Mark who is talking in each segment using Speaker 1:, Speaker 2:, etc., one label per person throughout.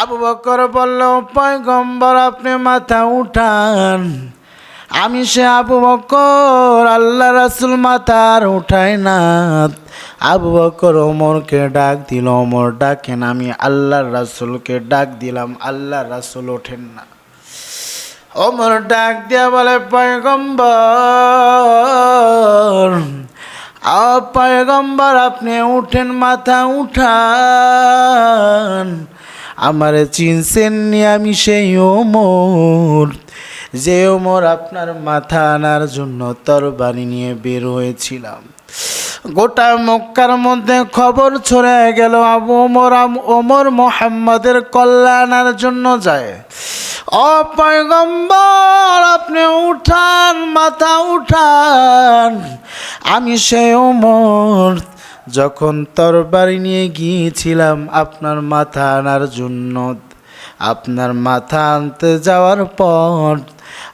Speaker 1: আবু বকর বলল, পয়গম্বর, আপনি মাথা উঠান। আমি সে আবু বকর, আল্লাহ রাসুল মাথা আর উঠায় না। আবু বকর ওমরকে ডাক দিল, ওমর, ডাকেন, আমি আল্লাহর রাসুলকে ডাক দিলাম, আল্লাহ রাসুল ওঠেন না। ওমর ডাক দিয়া বলে, পয়গম্বর পয়গম্বর, আপনি উঠেন, মাথা উঠান। আমার চিনছেন নি আমি সেই ওমর। যে ওমর আপনার মাথা আনার জন্য তরবারি নিয়ে বের হয়েছিলাম। গোটা মক্কার মধ্যে খবর ছড়ে গেল ওমর ওমর মোহাম্মদের কল্যাণার জন্য যায়। ও পয়গম্বর, আপনি উঠান, মাথা উঠান, আমি সে ওমর। যখন তরবারি নিয়ে গিয়েছিলাম আপনার মাথা আনার জন্য, আপনার মাথা আনতে যাওয়ার পর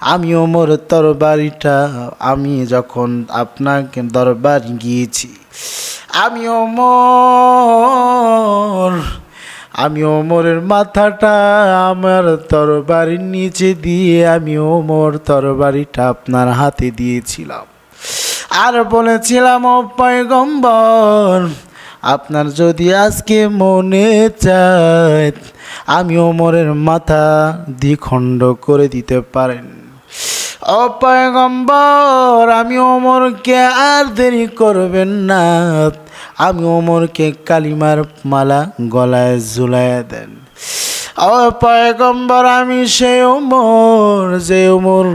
Speaker 1: আমি ওমর তরবারিটা, আমি যখন আপনাকে দরবার গিয়েছি আমি ওমর আমি ওমরের মাথাটা আমার তরবারির নিচে দিয়ে আমি ওমর তরবারিটা আপনার হাতে দিয়েছিলাম। আর বলেছিলাম, ও পয়গম্বর, আপনার যদি আজকে মনে চায় আমি ওমরের মাথা দ্বিখণ্ড করে দিতে পারেন। ও আমি ওমরকে আর দেরি করবেন না। আমি ওমরকে কালিমার মালা গলায় ঝুলাইয়া দেন। ও পয়গম্বর, আমি সেই ওমর, যে ওমর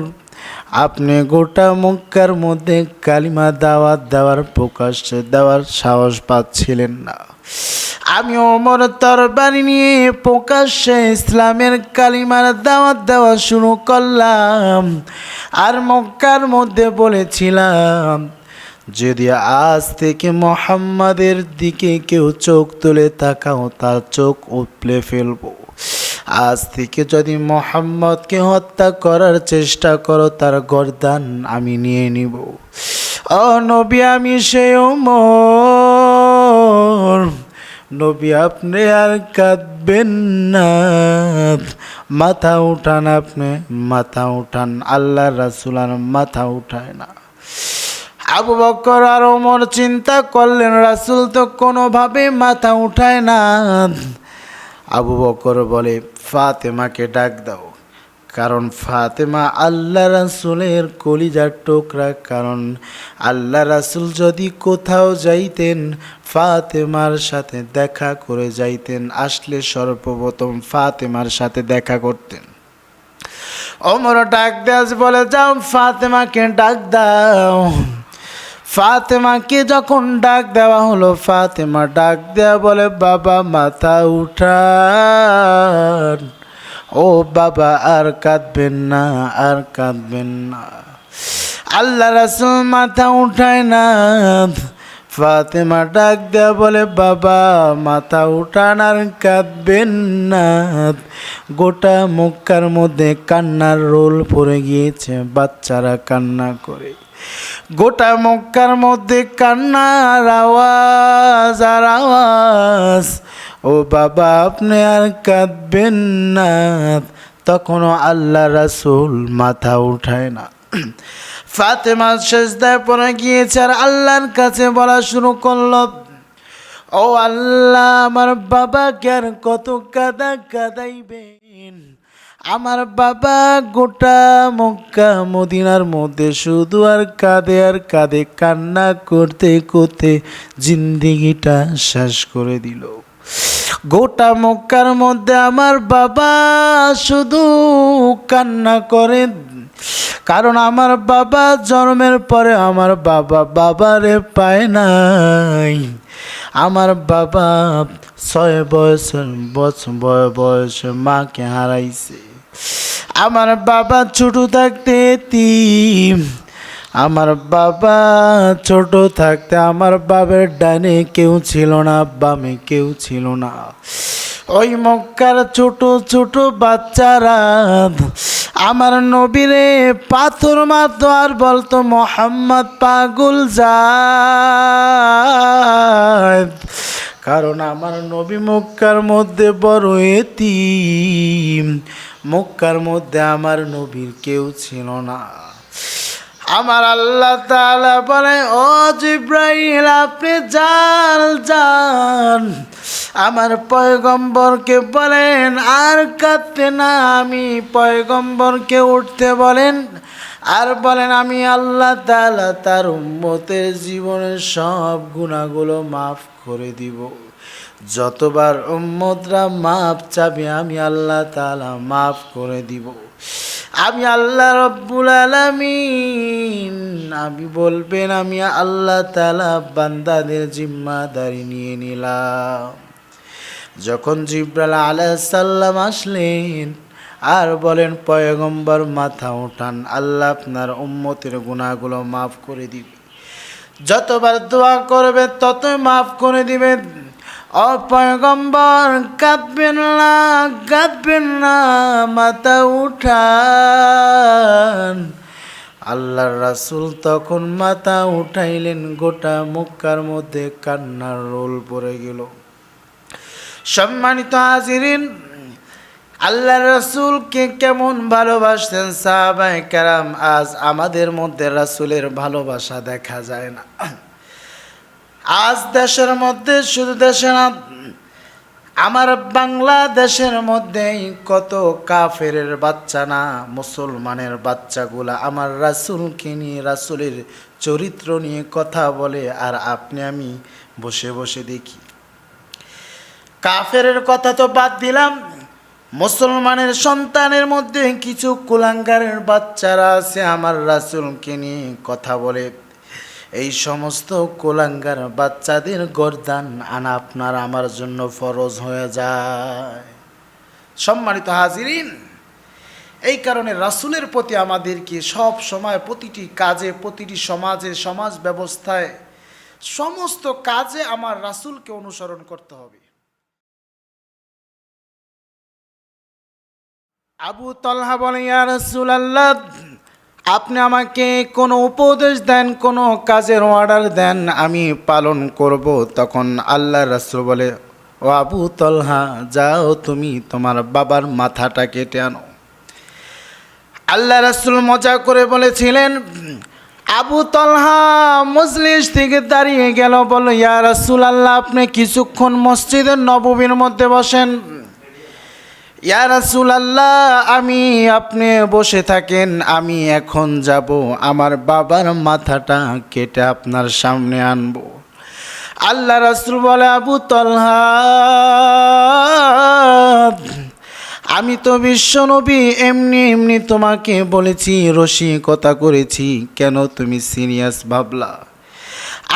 Speaker 1: আপনি গোটা মক্কার মধ্যে কালিমা দাওয়াত দেওয়ার প্রকাশ দেওয়ার সাহস পাচ্ছিলেন না। আমি ওমর তরবারি নিয়ে প্রকাশ্যে ইসলামের কালিমার দাওয়াত দেওয়া শুরু করলাম আর মক্কার মধ্যে বলেছিলাম, যদি আজ থেকে মোহাম্মদের দিকে কেউ চোখ তুলে তাকাও, তার চোখ উপলে ফেলব। আজ থেকে যদি মোহাম্মদকে হত্যা করার চেষ্টা করো, তার গরদান আমি নিয়ে নিব। নবী, আমি সে ওমর নবী, আপনি আর কাঁদবেন না। মাথা উঠান আপনি, মাথা উঠান। আল্লাহ রাসুল আর মাথা উঠায় না। আবু বকর আর ওমর চিন্তা করলেন, রাসুল তো কোনোভাবে মাথা উঠায় না। আবু বকর বলে ফাতেমাকে ডাক দাও। কারণ ফাতেমা আল্লাহ রাসুলের কলিজার টোকরা। কারণ আল্লাহ রাসুল যদি কোথাও যাইতেন, ফাতেমার সাথে দেখা করে যাইতেন। আসলে সর্বপ্রথম ফাতেমার সাথে দেখা করতেন। ওমর ডাক দেয়াস বলে, যাও ফাতেমাকে ডাক দাও। ফাতেমাকে যখন ডাক দেওয়া হলো, ফাতেমা ডাক দেওয়া বলে, বাবা, মাথা উঠান। ও বাবা, আর কাঁদবেন না, আর কাঁদবেন না। আল্লাহ রাসুল মাথা উঠায় না। ফাতেমা ডাক দেয়া বলে, বাবা, মাথা উঠান আর কাঁদবেন না। গোটা মক্কার মধ্যে কান্নার রোল পড়ে গিয়েছে, বাচ্চারা কান্না করে। গোটা মক্কার মধ্যে কান্নার আওয়াজ আর আওয়াজ। ও বাবা, আপনি আর কাঁদবেন না। তখনও আল্লাহ রাসুল মাথা উঠায় না। ফাতেমা শেষদায় পরে গিয়েছে আর আল্লাহর কাছে বলা শুরু করল, ও আল্লাহ, আমার বাবাকে আর কত কাদা কাদাইবেন? আমার বাবা গোটা মক্কা মদিনার মধ্যে শুধু আর কাঁদে আর কাঁদে, কান্না করতে করতে জিন্দিগিটা শেষ করে দিল। গোটা মক্কার মধ্যে আমার বাবা শুধু কান্না করে। কারণ আমার বাবা জন্মের পরে আমার বাবা বাবারে পায় নাই। আমার বাবা ছয় বয়সের বছর বয় বয়সে মাকে হারাইছে। আমার বাবা ছোট থাকতে তিম। আমার বাবা ছোট থাকতে আমার বাবার ডানে কেউ ছিল না, বামে কেউ ছিল না। ওই মক্কার ছোট ছোট বাচ্চারা, আমার নবীরে পাথর মারতো আর বলতো, মোহাম্মদ পাগল যায় কারণ আমার নবী মক্কার মধ্যে বড় এতিম। মক্কার মধ্যে আমার নবীর কেউ ছিল না। আমার আল্লাহ তালা বলে ও জিব্রাইল, আপনি যান যান। আমার পয়গম্বরকে বলেন, আর কাঁদতে না। আমি পয়গম্বরকে উঠতে বলেন, আর বলেন, আমি আল্লাহ তালা তার উম্মতের জীবনের সব গুণাগুলো মাফ করে দিব। যতবার উম্মতরা মাফ চাবে, আমি আল্লাহ তালা মাফ করে দিব। আমি আল্লাহ রব্বুল আলামিন আমি বলবেন, আমি আল্লাহ তাআলা বান্দাদের জিম্মাদারি নিয়ে নিলাম। যখন জিব্রাল আলাইসাল্লাম আসলেন, আর বলেন, পয়গম্বর, মাথা উঠান, আল্লাহ আপনার উম্মতের গুণাগুলো মাফ করে দিবে। যতবার দোয়া করবে, ততই মাফ করে দিবে। অপয়গম্বর কাঁদবেন না কাঁদবেন না, মাথা উঠান। আল্লাহর রাসুল তখন মাথা উঠাইলেন, গোটা মক্কার মধ্যে কান্নার রোল পড়ে গেল। সম্মানিত হাজিরিন আল্লাহ রসুলকে কেমন ভালোবাসতেন সাহাবাই কারাম, আজ আমাদের মধ্যে রাসূলের ভালোবাসা দেখা যায় না। আজ দেশের মধ্যে শুধু দেশে না, আমার বাংলাদেশের মধ্যেই কত কাফের বাচ্চা না, মুসলমানের বাচ্চাগুলা, আমার রাসূলকে নিয়ে, রাসুলের চরিত্র নিয়ে কথা বলে, আর আপনি আমি বসে বসে দেখি। কাফেরের কথা তো বাদ দিলাম, মুসলমানের সন্তানের মধ্যে কিছু কুলাঙ্গারের বাচ্চারা আছে, আমার রাসূলকে নিয়ে কথা বলে। এই সমস্ত কোলাঙ্গার বাচ্চাদের গরদান আনা আপনার আমার জন্য ফরজ হয়ে যায়। সম্মানিত হাজিরিন, এই কারণে রাসূলের প্রতি আমাদেরকে সব সময় প্রতিটি কাজে, প্রতিটি সমাজে, সমাজ ব্যবস্থায় সমস্ত কাজে আমার রাসূলকে অনুসরণ করতে হবে। আবু তলহা বলে ইয়া রাসূলুল্লাহ আপনি আমাকে কোনো উপদেশ দেন, কোনো কাজের অর্ডার দেন, আমি পালন করব। তখন আল্লাহ রাসুল বলে, ও আবু তলহা, যাও তুমি তোমার বাবার মাথাটা কেটে আনো। আল্লাহ রাসূল মজা করে বলেছিলেন, আবু তলহা, মজলিস থেকে দাঁড়িয়ে গেল। বলো, ইয়া রাসূল আল্লাহ আপনি কিছুক্ষণ মসজিদের নববীর মধ্যে বসেন। ইয়া রাসূলুল্লাহ, আমি আপনি বসে থাকেন, আমি এখন যাব, আমার বাবার মাথাটা কেটে আপনার সামনে আনব। আল্লাহ রাসুল বলে, আবু তলহা, আমি তো বিশ্বনবী এমনি এমনি তোমাকে বলেছি, রসিকতা করেছি, কেন তুমি সিরিয়াস ভাবলা?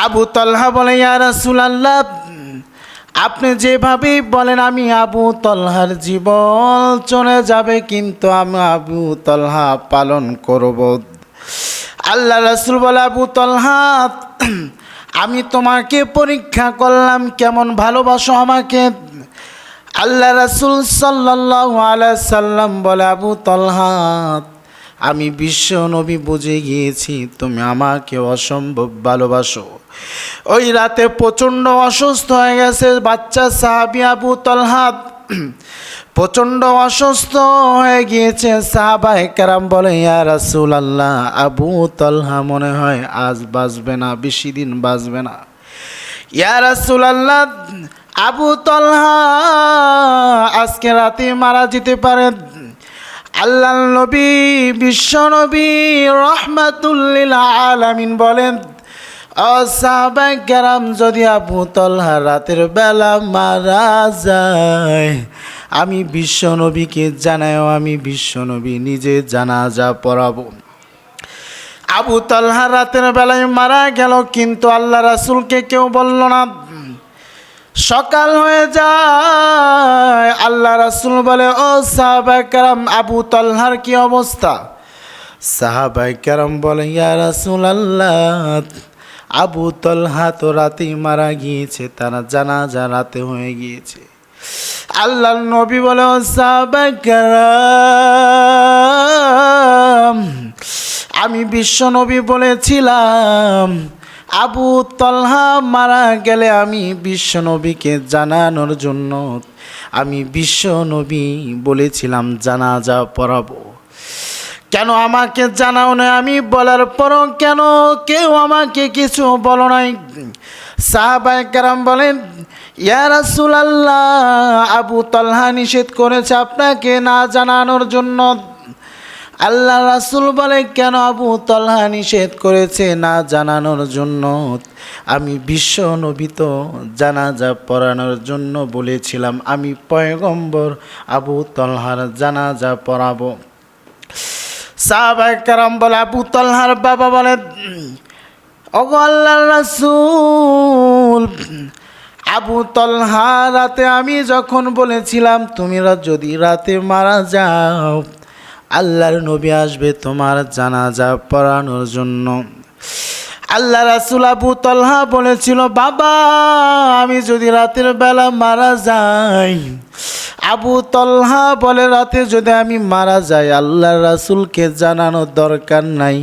Speaker 1: আবু তলহা বলে, ইয়া রাসূলুল্লাহ আপনি যেভাবেই বলেন, আমি আবু তলহার জীবন চলে যাবে, কিন্তু আমি আবু তলহা পালন করব। আল্লাহ রসুল বলে, আবু তলহা, আমি তোমাকে পরীক্ষা করলাম, কেমন ভালোবাসো আমাকে? আল্লাহ রাসুল সাল্লাহ আলাই সাল্লাম বলে, আবু তলহা আমি বিশ্ব নবী বুঝে গিয়েছি, তুমি আমাকে অসম্ভব ভালোবাসো। ওই রাতে প্রচণ্ড অসুস্থ হয়ে গেছে বাচ্চা সাহাবি আবু তলহাত প্রচণ্ড অসুস্থ হয়ে গিয়েছে সাহাবাই কারাম বলে, ইয়া রাসুল আল্লাহ আবু তলহা মনে হয় আজ বাঁচবে না, বেশি দিন বাঁচবে না। ইয়া রাসুল আল্লাহ আবু তলহা, আজকে রাতে মারা যেতে পারে। আল্লাহ নবী, বিশ্ব নবী রহমাতুল্লিল আলামিন বলেন অসাবাই গ্রাম যদি আবু তলহা রাতের বেলা মারা যায়, আমি বিশ্ব নবীকে জানাও আমি বিশ্ব নবী নিজে জানাজা পড়াবো। আবু তলহা রাতের বেলায় মারা গেল, কিন্তু আল্লাহ রাসুলকে কেউ বলল না সকাল হয়ে যায়। আল্লাহ রাসুল বলে, ও সাহাবাই কারাম, আবু তলহার কি অবস্থা? সাহাবাই কারাম বলে, ইয়া রাসুল আল্লাহ আবু তলহা তো রাতেই মারা গিয়েছে, তারা জানাজা রাতে হয়ে গিয়েছে। আল্লাহ নবী বলে, ও সাহাবাই কারাম, আমি বিশ্ব নবী বলেছিলাম আবু তলহা মারা গেলে আমি বিশ্ব নবীকে জানানোর জন্য আমি বিশ্ব নবী বলেছিলাম, জানাজা পড়াবো। কেন আমাকে জানাও না আমি বলার পরও কেন কেউ আমাকে কিছু বলো নাই? সাহাবাই কারাম বলেন, ইয়া রাসূলুল্লাহ, আবু তলহা নিষেধ করেছে আপনাকে না জানানোর জন্য। আল্লাহ রাসুল বলে, কেন আবু তলহা নিষেধ করেছে না জানানোর জন্য? আমি বিশ্ব নবী তো জানাজা পড়ানোর জন্য বলেছিলাম, আমি পয়গম্বর আবু তলহার জানাজা পড়াবো। সাহাবাই কারাম বলে, আবু তলহার বাবা বলে, ওগো আল্লাহ রাসূল, আবু তলহা রাতে আমি যখন বলেছিলাম, তুমি রা- যদি রাতে মারা যাও আল্লাহর নবী আসবে তোমার জানাজা পড়ানোর জন্য। আল্লাহ রাসুল আবু তলহা বলেছিল, বাবা, আমি যদি রাতের বেলা মারা যাই। আবু তলহা বলে, রাতে যদি আমি মারা যাই আল্লাহ রাসুলকে জানানোর দরকার নাই।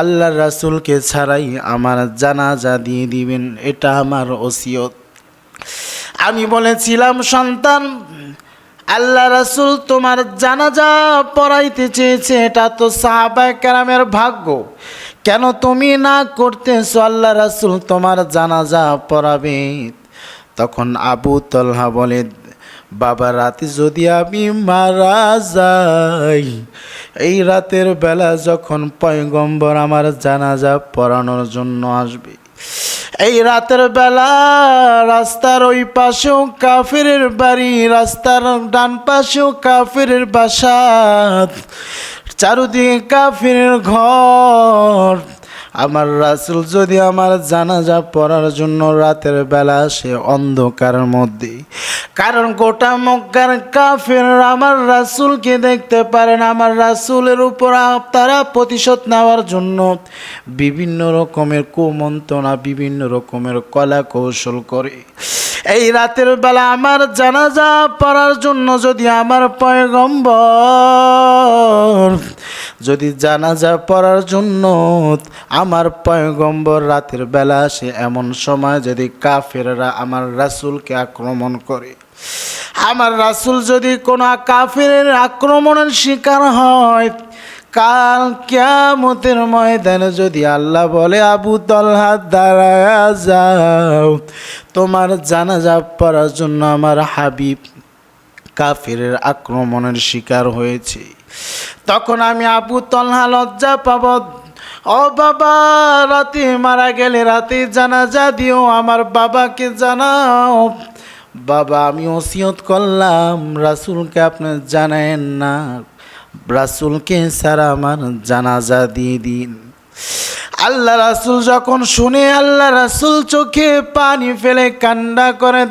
Speaker 1: আল্লাহ রাসুলকে ছাড়াই আমার জানাজা দিয়ে দিবেন, এটা আমার ওসিয়ত। আমি বলেছিলাম, সন্তান আল্লাহ রাসুল তোমার জানাজা পড়াইতে চেয়েছে, এটা তো সাহাবায় কেরামের ভাগ্য। কেন তুমি না করতেছো? আল্লাহ রাসুল তোমার জানাজা পড়াবে। তখন আবু তলহা বলে, বাবা, রাতে যদি আমি মারা যাই, এই রাতের বেলা যখন পয়গম্বর আমার জানাজা পড়ানোর জন্য আসবে এই রাতের বেলা রাস্তার ওই পাশেও কাফিরের বাড়ি, রাস্তার ডান পাশেও কাফিরের বাসা। চারুদিকে কাফিরের ঘর। আমার রাসুল যদি আমার জানাজা পড়ার জন্য রাতের বেলা আসে অন্ধকারের মধ্যে, কারণ গোটা মক্কার কাফের আমার রাসুলকে দেখতে পারেন আমার রাসুলের উপর তারা প্রতিশোধ নেওয়ার জন্য বিভিন্ন রকমের কুমন্ত্রণা, বিভিন্ন রকমের কলা কৌশল করে। এই রাতের বেলা আমার জানাজা পড়ার জন্য যদি আমার পয়গম্বর যদি জানাজা পড়ার জন্য আমার পয়গম্বর রাতের বেলা সে এমন সময় যদি কাফেররা আমার রাসূলকে আক্রমণ করে। আমার রাসুল যদি কোনো কাফেরের আক্রমণের শিকার হয়, কাল কিয়ামতের ময়দানে যদি আল্লাহ বলে, আবু তলহা, দাঁড়ায়া যাও। তোমার জানাজা পড়ার জন্য আমার হাবিব কাফিরের আক্রমণের শিকার হয়েছে। তখন আমি আবু তলহা লজ্জা পাব। ও বাবা, রাতে মারা গেলে রাতে জানাজা দিও, আমার বাবাকে জানাও। বাবা, আমি ওসিয়ত করলাম, রাসুলকে আপনি জানেন না। রাসুলকে সারা আমার জানাজা দিয়ে দিন। আল্লাহ রাসুল যখন শুনে, আল্লাহ রাসুল চোখে পানি ফেলে কান্না করে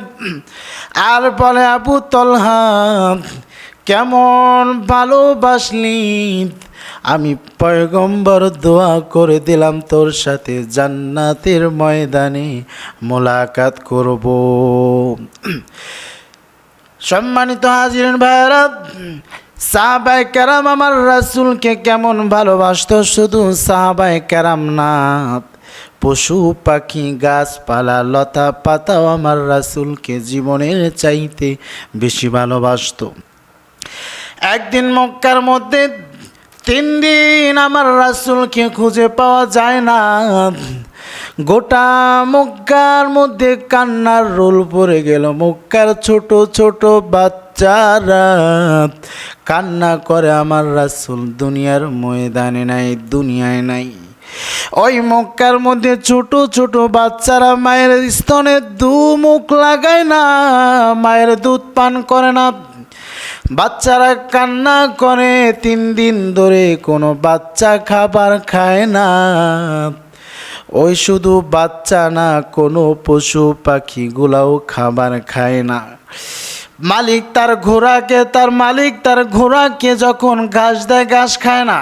Speaker 1: আর বলে, আবু তলহা কেমন ভালোবাসলি? আমি পয়গম্বর দোয়া করে দিলাম তোর সাথে জান্নাতের ময়দানে মোলাকাত করব। সম্মানিত হাজিরেন ভাইরা সাহাবাই কেরাম আমার রাসুলকে কেমন ভালোবাসত? শুধু সাহাবাই কেরাম না, পশু, পাখি, গাছপালা, লতা পাতাও আমার রাসুলকে জীবনের চাইতে বেশি ভালোবাসতো। একদিন মক্কার মধ্যে তিন দিন আমার রাসুলকে খুঁজে পাওয়া যায় না। গোটা মক্কার মধ্যে কান্নার রোল পড়ে গেল। মক্কার ছোট ছোট বাচ্চারা কান্না করে আমার রাসুল, দুনিয়ার ময়দানে নাই, দুনিয়ায় নাই। ওই মক্কার মধ্যে ছোট ছোট বাচ্চারা মায়ের স্তনে দু মুখ লাগায় না, মায়ের দুধ পান করে না। বাচ্চারা কান্না করে, তিন দিন ধরে কোনো বাচ্চা খাবার খায় না। ওই শুধু বাচ্চা না, কোনো পশু পাখিগুলাও খাবার খায় না। মালিক তার ঘোড়াকে, তার মালিক তার ঘোড়াকে যখন ঘাস দেয়, ঘাস খায় না।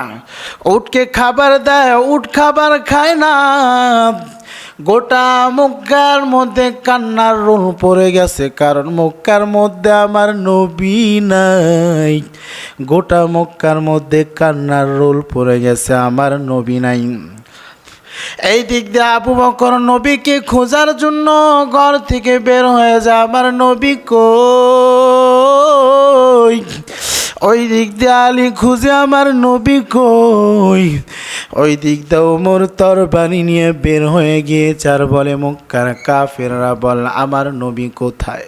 Speaker 1: উটকে খাবার দেয়, উট খাবার খায় না। গোটা মক্কার মধ্যে কান্নার রোল পড়ে গেছে, কারণ মক্কার মধ্যে আমার নবী নাই। গোটা মক্কার মধ্যে কান্নার রোল পড়ে গেছে, আমার নবী নাই। এই দিক দিয়ে আবু বকর নবীকে খোঁজার জন্য ঘর থেকে বের হয়ে যায়, আমার নবী কই? ওই দিক দিয়ে আলী খুঁজে আমার নবী কই? ওই দিক দিয়ে ওমর বাণী নিয়ে বের হয়ে গিয়েছে আর বলে, মুক্কার কাফেররা বল, আমার নবী কোথায়?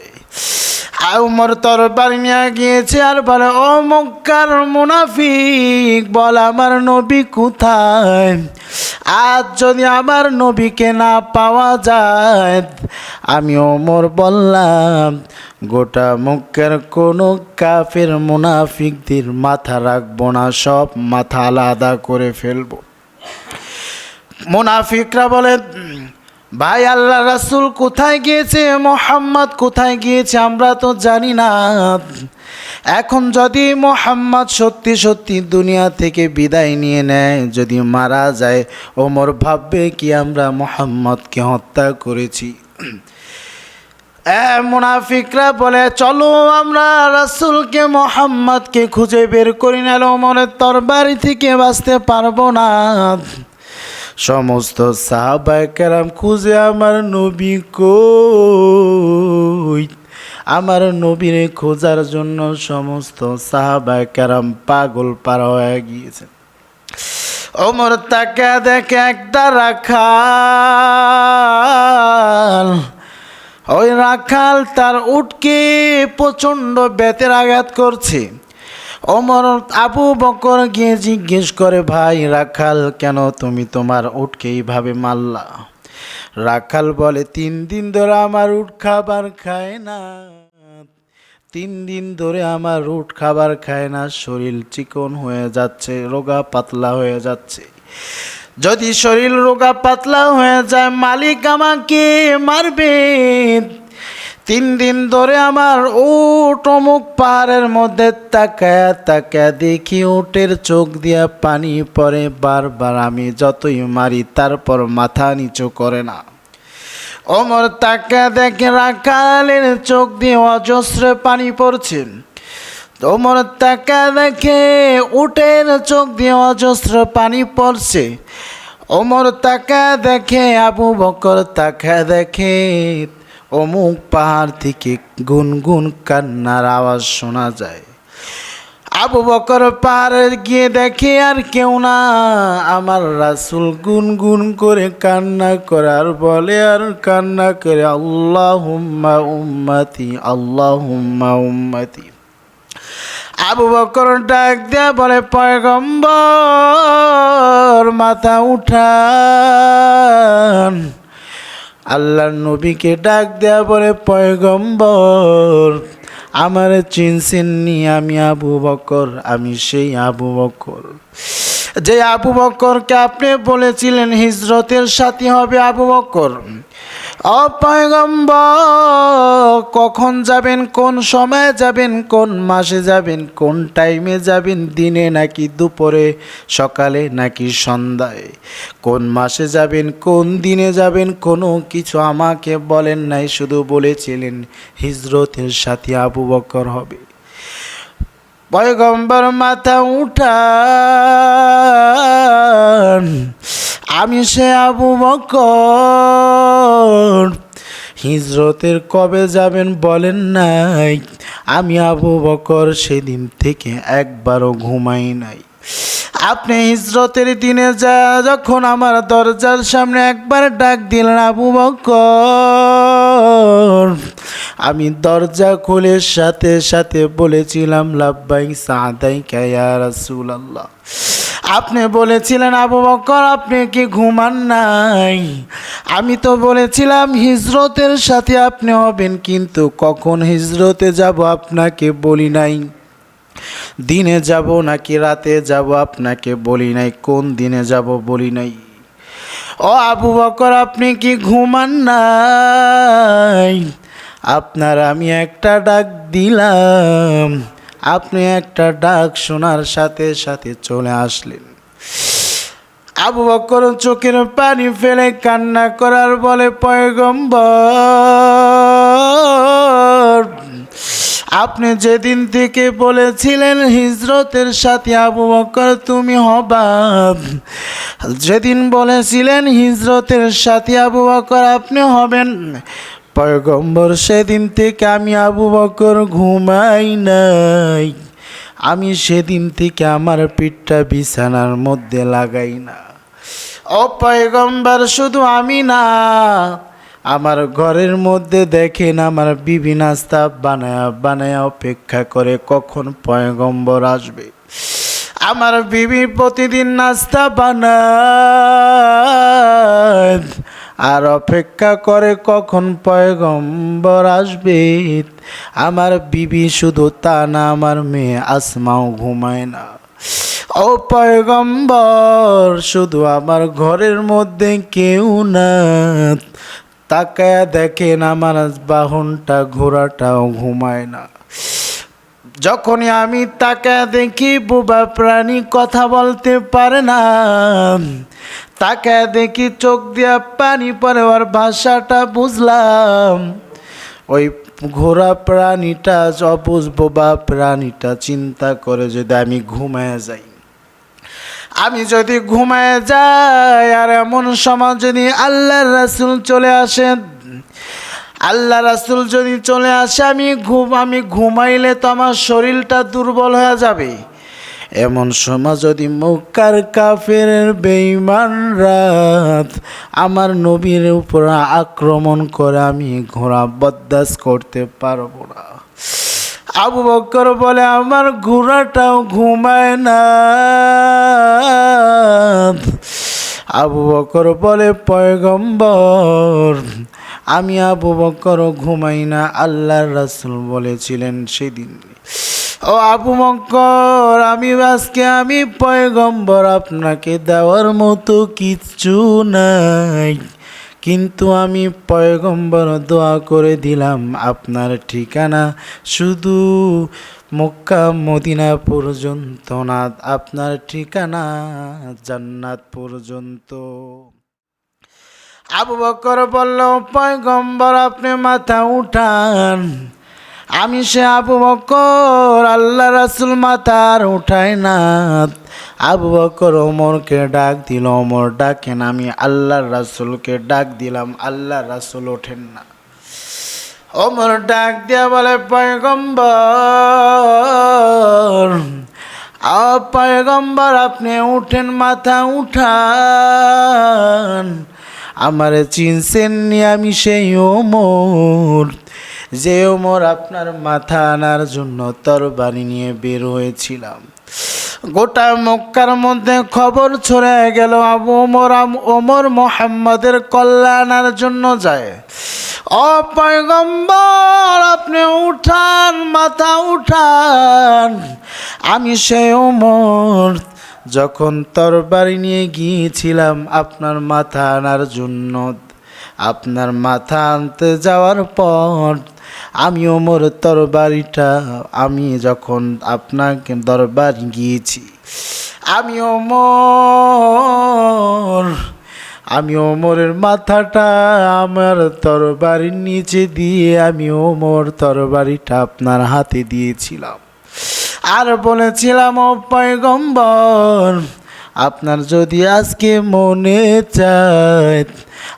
Speaker 1: উমর তরবারি নিয়ে গিয়েছে আর বলে, ও মক্কার মুনাফিক, বল, আমার নবী কোথায়? আজ যদি আমার নবীকে না পাওয়া যায়, আমি ওমর বললাম, গোটা মুখের কোনো কাফের মুনাফিকদের মাথা রাখব না, সব মাথা আলাদা করে ফেলব। মুনাফিকরা বলে, ভাই আল্লাহ রাসুল কোথায় গিয়েছে? মোহাম্মদ কোথায় গিয়েছে? আমরা তো জানি না। এখন যদি মোহাম্মদ সত্যি সত্যি দুনিয়া থেকে বিদায় নিয়ে নেয়, যদি মারা যায়, ওমর ভাববে কি আমরা মোহাম্মদকে হত্যা করেছি। মুনাফিকরা বলে, চলো আমরা রাসুলকে মোহাম্মদকে খুঁজে বের করি, নাহলে ওমরের তরবারি থেকে বাঁচতে পারব না। সমস্ত সাহাবায় কেরাম, খুঁজে আমার নবী কই? আমার নবীরে খোঁজার জন্য সমস্ত সাহাবায় কেরাম পাগল পার হয়ে গিয়েছে। ওমর তাকে দেখে একটা রাখাল ওই রাখাল তার উটকে প্রচণ্ড বেতের আঘাত করছে। ওমর আবু বকর গিয়ে জিজ্ঞেস করে, ভাই রাখাল, কেন তুমি তোমার উটকে এইভাবে মারলা? রাখাল বলে, তিন দিন ধরে আমার উট খাবার খায় না। তিন দিন ধরে আমার রুট খাবার খায় না, শরীর চিকন হয়ে যাচ্ছে, রোগা পাতলা হয়ে যাচ্ছে। যদি শরীর রোগা পাতলা হয়ে যায়, মালিক আমাকে মারবে। তিন দিন ধরে আমার উট অমুক পাহাড়ের মধ্যে তাকায়া তাকায়া দেখি উটের চোখ দিয়া পানি পরে বারবার আমি যতই মারি তারপর মাথা নিচু করে না। অমর তাকে দেখে রাখালের চোখ দিয়ে অজস্র পানি পড়ছে। তোমর তাকা দেখে উটের চোখ দিয়ে অজস্র পানি পড়ছে। ওমর তাকা দেখে আবু বকর তাকে দেখে অমুক পাহাড় থেকে গুনগুন কান্নার আওয়াজ শোনা যায়। আবু বকর পাহাড়ে গিয়ে দেখে আর কেউ না। আমার রাসুল গুনগুন করে কান্না করে আর বলে আর কান্না করে আল্লাহ হুম্মা উম্মাতি আল্লাহ হুম্মা উম্মাতি। আবু বকর ডাক দেয়া বলে, পয়গম্বর, মাথা উঠান। আল্লাহ নবীকে ডাক দেয়া বলে, পয়গম্বর আমার চিনছেন নি আমি আবু বকর, আমি সেই আবু বকর। যে আবু বকরকে আপনি বলেছিলেন হিজরতের সাথী হবে আবু বকর। অপয়গম্বর, কখন যাবেন, কোন সময়ে যাবেন, কোন মাসে যাবেন, কোন টাইমে যাবেন, দিনে নাকি দুপুরে, সকালে নাকি সন্ধ্যায়? কোন মাসে যাবেন, কোন দিনে যাবেন, কোনো কিছু আমাকে বলেন নাই, শুধু বলেছিলেন, হিজরতের সাথে আবু বকর হবে। পয়গম্বর মাথা উঠান আমি সে আবু বকর। হিজরতের কবে যাবেন বলেন নাই। আমি আবু বকর সেদিন থেকে একবারও ঘুমাই নাই। আপনি হিজরতের দিনে যা যখন আমার দরজার সামনে একবার ডাক দিলেন আবু বকর, আমি দরজা খুলে সাথে সাথে বলেছিলাম লাব্বাই সাদাই কায়া রাসুল আল্লাহ আপনি বলেছিলেন আবু বকর, আপনি কি ঘুমান নাই? আমি তো বলেছিলাম হিজরতের সাথে আপনি হবেন, কিন্তু কখন হিজরতে যাব আপনাকে বলি নাই। দিনে যাব নাকি রাতে যাব আপনাকে বলি নাই, কোন দিনে যাব বলি নাই। ও আবু বকর, আপনি কি ঘুমান নাই? আপনার আমি একটা ডাক দিলাম। আপনি একটা ডাক শোনার সাথে সাথে চলে আসলেন। আবু বকর চোখের পানি ফেলে কান্না করার বলে পয়গম্বর, আপনি যেদিন থেকে বলেছিলেন হিজরতের সাথে আবু বকর তুমি হবা, যেদিন বলেছিলেন হিজরতের সাথে আবু বকর আপনি হবেন পয়গম্বর সেদিন থেকে আমি আবু বকর ঘুমাই নাই। আমি সেদিন থেকে আমার পিঠটা বিছানার মধ্যে লাগাই না। ও পয়গম্বর, শুধু আমি না, আমার ঘরের মধ্যে দেখেন আমার বিবি নাস্তা বানায়া বানায়া অপেক্ষা করে কখন পয়গম্বর আসবে। আমার বিবি প্রতিদিন নাস্তা বানায়। আর অপেক্ষা করে কখন পয়গম্বর আসবে? আমার বিবি শুধু তা না, আমার মেয়ে আসমাও ঘুমায় না। ও পয়গম্বর, শুধু আমার ঘরের মধ্যে কেউ না। তাকায়া দেখেন আমার বাহনটা, ঘোড়াটাও ঘুমায় না। যখনই আমি তাকায় দেখি, বুবা প্রাণী কথা বলতে পারে না। তাকায় দেখি চোখ দিয়া পানি পরে ওর ভাষাটা বুঝলাম। ওই ঘোড়া প্রাণীটা অবুঝ বোবা প্রাণীটা চিন্তা করে যদি আমি ঘুমায় যাই। আমি যদি ঘুমায় যাই, আর এমন সময় যদি আল্লাহর রাসুল চলে আসেন আল্লাহ রাসুল যদি চলে আসে, আমি ঘুম, আমি ঘুমাইলে তো আমার শরীরটা দুর্বল হয়ে যাবে। এমন সময় যদি মক্কার কাফের বেইমান রাত আমার নবীর উপর আক্রমণ করে আমি ঘোড়া বদাস করতে পারব না। আবু বকর বলে, আমার ঘোড়াটাও ঘুমায় না। আবু বকর বলে, পয়গম্বর, আমি আবু বকর ঘুমাই না। আল্লাহর রাসুল বলেছিলেন সেদিন। ও আবু বকর, আমি আজকে, আমি পয়গম্বর, আপনাকে দেওয়ার মতো কিচ্ছু নাই। কিন্তু আমি পয়গম্বর, দোয়া করে দিলাম আপনার ঠিকানা। শুধু মক্কা, মদিনা পর্যন্ত না, আপনার ঠিকানা জান্নাত পর্যন্ত। আবু বকর বলল, পয়গম্বর, আপনি মাথা উঠান। আমি সে আবু বকর, আল্লাহ রাসুল মাথার উঠায় না। আবু বকর ওমরকে ডাক দিল, ওমর ডাকেন, আমি আল্লাহর রাসুলকে ডাক দিলাম আল্লাহ রাসুল ওঠেন না। ওমর ডাক দিয়া বলে, পয়গম্বর পয়গম্বর, আপনি উঠেন, মাথা উঠান। আমার চিনছেন নি আমি সেই ওমর। যে ওমর আপনার মাথা আনার জন্য তরবারি নিয়ে বের হয়েছিলাম। গোটা মক্কার মধ্যে খবর ছড়ে গেল, আবু ওমর ওমর মোহাম্মদের কল্যাণার জন্য যায়। ও পয়গম্বর, আপনি উঠান, মাথা উঠান। আমি সে ওমর, যখন তরবারি নিয়ে গিয়েছিলাম আপনার মাথা আনার জন্য। আপনার মাথা আনতে যাওয়ার পর আমি ওমর তরবারিটা, আমি যখন আপনাকে দরবার গিয়েছি আমি ওমর আমি ওমরের মাথাটা আমার তরবারির নিচে দিয়ে আমি ওমর তরবারিটা আপনার হাতে দিয়েছিলাম। আর বলেছিলাম, ও পয়গম্বর, আপনার যদি আজকে মনে চায়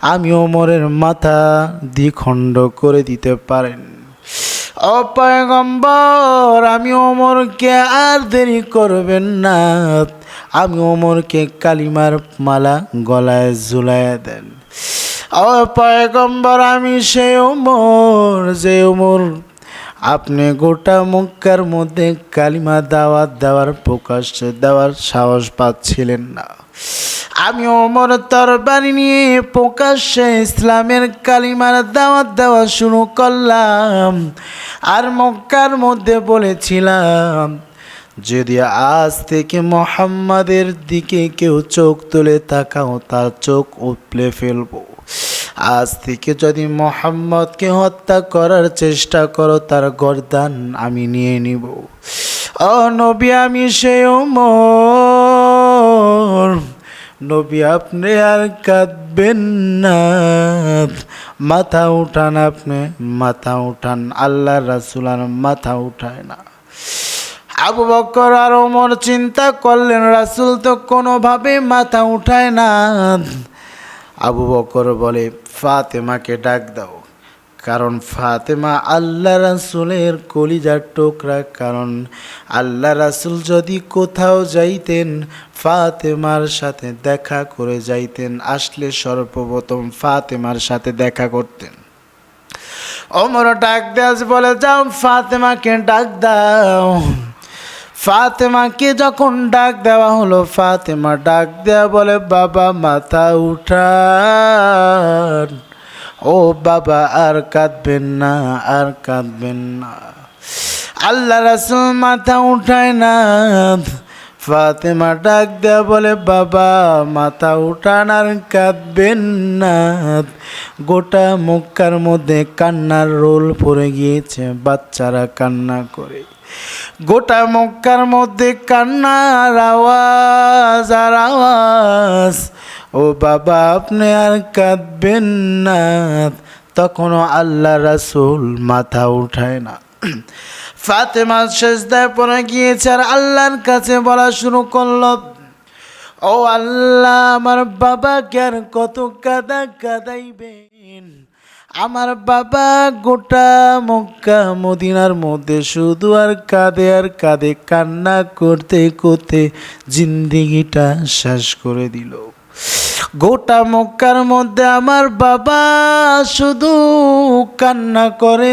Speaker 1: আমি ওমরের মাথা দ্বিখণ্ড করে দিতে পারেন। ও পয়গম্বর, আমি ওমরকে আর দেরি করবেন না। আমি ওমরকে কালিমার মালা গলায় ঝুলাইয়া দেন। ও পয়গম্বর, আমি সে ওমর, যে ওমর আপনি গোটা মক্কার মধ্যে কালিমা দাওয়াত দেওয়ার প্রকাশ দেওয়ার সাহস পাচ্ছিলেন না। আমি ওমর তরবারি নিয়ে প্রকাশ্যে ইসলামের কালিমার দাওয়াত দেওয়া শুরু করলাম। আর মক্কার মধ্যে বলেছিলাম, যদি আজ থেকে মোহাম্মদের দিকে কেউ চোখ তুলে তাকাও, তার চোখ উপলে ফেলব। আজ থেকে যদি মোহাম্মদকে হত্যা করার চেষ্টা করো, তার গরদান আমি নিয়ে নিব। ও নবী, আমি সে ওমর। নবী আপনি আর কাঁদবেন না। মাথা উঠান আপনি, মাথা উঠান। আল্লাহ রাসুল আর মাথা উঠায় না। আবু বকর আর ওমর চিন্তা করলেন, রাসুল তো কোনোভাবে মাথা উঠায় না। আবু বকর বলে, ফাতেমাকে ডাক দাও। কারণ ফাতেমা আল্লাহ রাসুলের কলিজার টোকরা, কারণ আল্লাহ রাসুল যদি কোথাও যাইতেন, ফাতেমার সাথে দেখা করে যাইতেন, আসলে সর্বপ্রথম ফাতেমার সাথে দেখা করতেন। অমর ডাক দেয়াস বলে, যাও ফাতেমাকে ডাক দাও। ফাতেমাকে যখন ডাক দেওয়া হলো, ফাতেমা ডাক দেয়া বলে, বাবা, মাথা উঠান। ও বাবা, আর কাঁদবেন না, আর কাঁদবেন না। আল্লাহ রাসুল মাথা উঠায় না। ফাতেমা ডাক দেয়া বলে, বাবা, মাথা উঠান আর কাঁদবেন না। গোটা মুক্কার মধ্যে কান্নার রোল পড়ে গিয়েছে, বাচ্চারা কান্না করে। গোটা মক্কার মধ্যে কান্নার আওয়াজ আর আওয়াজ। ও বাবা, আপনি আর কাঁদবেন না। তখনও আল্লাহ রাসুল মাথা উঠায় না। ফাতেমা শেষদায় পরে গিয়েছে আর আল্লাহর কাছে বলা শুরু করল, ও আল্লাহ, আমার বাবাকে আর কত কাদা কাদাইবেন? আমার বাবা গোটা মক্কা, মদিনার মধ্যে শুধু আর কাঁদে আর কাঁদে, কান্না করতে করতে জিন্দিগিটা শেষ করে দিল। গোটা মক্কার মধ্যে আমার বাবা শুধু কান্না করে।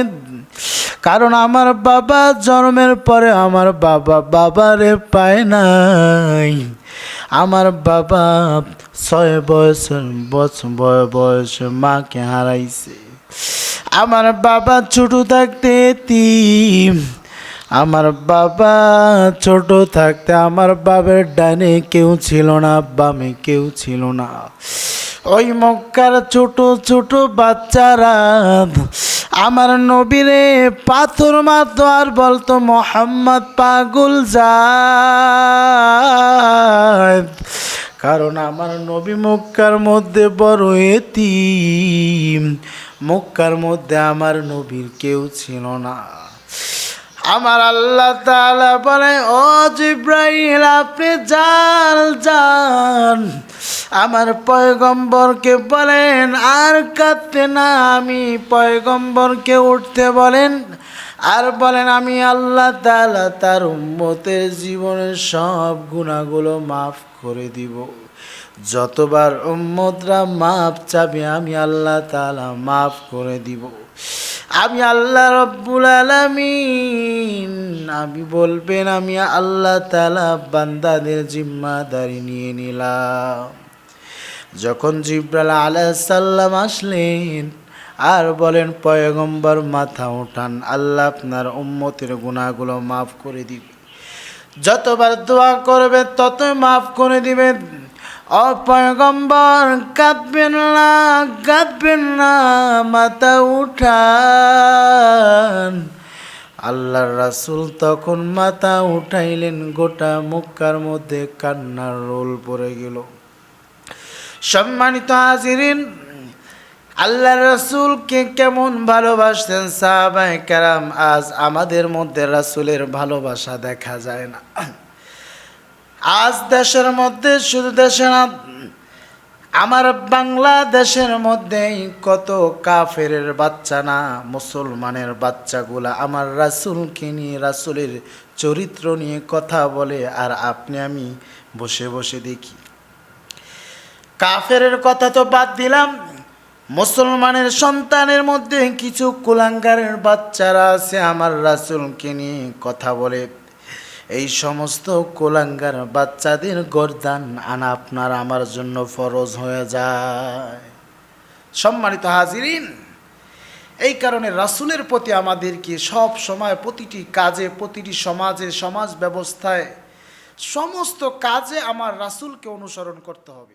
Speaker 1: কারণ আমার বাবা জন্মের পরে আমার বাবা বাবারে পায় নাই। আমার বাবা ছয় বয়সের বছর বয় বয়সে মাকে হারাইছে। আমার বাবা ছোট থাকতে তিম আমার বাবা ছোট থাকতে আমার বাবার ডানে কেউ ছিল না, বামে কেউ ছিল না। ওই মক্কার ছোট ছোট বাচ্চারা, আমার নবীরে পাথর মারতো আর বলতো, মোহাম্মদ পাগল যায় কারণ আমার নবী মক্কার মধ্যে বড় এতিম, মক্কার মধ্যে আমার নবীর কেউ ছিল না। আমার আল্লাহ তাআলা বলে, ও জিব্রাইল, আপনি যান যান। আমার পয়গম্বরকে বলেন, আর কাঁদতে না। আমি পয়গম্বরকে উঠতে বলেন, আর বলেন, আমি আল্লাহ তাআলা তার উম্মতের জীবনের সব গুণাগুলো মাফ করে দিব। যতবার উম্মতরা মাফ চাবে, আমি আল্লাহ তালা মাফ করে দিব। আমি আল্লাহ রব্বুল আলামিন। আমি বলবেন, আমি আল্লাহ তাআলা বান্দাদের জিম্মাদারি নিয়ে নিলাম। যখন জিব্রাল আলাইসাল্লাম আসলেন, আর বলেন, পয়গম্বর, মাথা উঠান, আল্লাহ আপনার উম্মতের গুণাগুলো মাফ করে দিবে। যতবার দোয়া করবে, ততই মাফ করে দিবে। অপয়গম্বর কাঁদবেন না কাঁদবেন না মাথা উঠান। আল্লাহর রাসুল তখন মাথা উঠাইলেন, গোটা মুক্কার মধ্যে কান্নার রোল পড়ে গেল। সম্মানিত হাজিরিন আল্লাহ রসুলকে কেমন ভালোবাসতেন সাহাবাই কারাম, আজ আমাদের মধ্যে রাসুলের ভালোবাসা দেখা যায় না। আজ দেশের মধ্যে শুধু দেশে না, আমার বাংলাদেশের মধ্যেই কত কাফের বাচ্চা না, মুসলমানের বাচ্চাগুলা, আমার রাসুলকে নিয়ে, রাসুলের চরিত্র নিয়ে কথা বলে, আর আপনি আমি বসে বসে দেখি। কাফের কথা তো বাদ দিলাম, মুসলমানের সন্তানের মধ্যে কিছু কুলাঙ্গারের বাচ্চারা আছে, আমার রাসুলকে নিয়ে কথা বলে। এই সমস্ত কোলাঙ্গার বাচ্চাদের গরদান আনা আপনার আমার জন্য ফরজ হয়ে যায়। সম্মানিত হাজিরিন, এই কারণে রাসুলের প্রতি আমাদেরকে সব সময় প্রতিটি কাজে, প্রতিটি সমাজে, সমাজ ব্যবস্থায় সমস্ত কাজে আমার রাসুলকে অনুসরণ করতে হবে।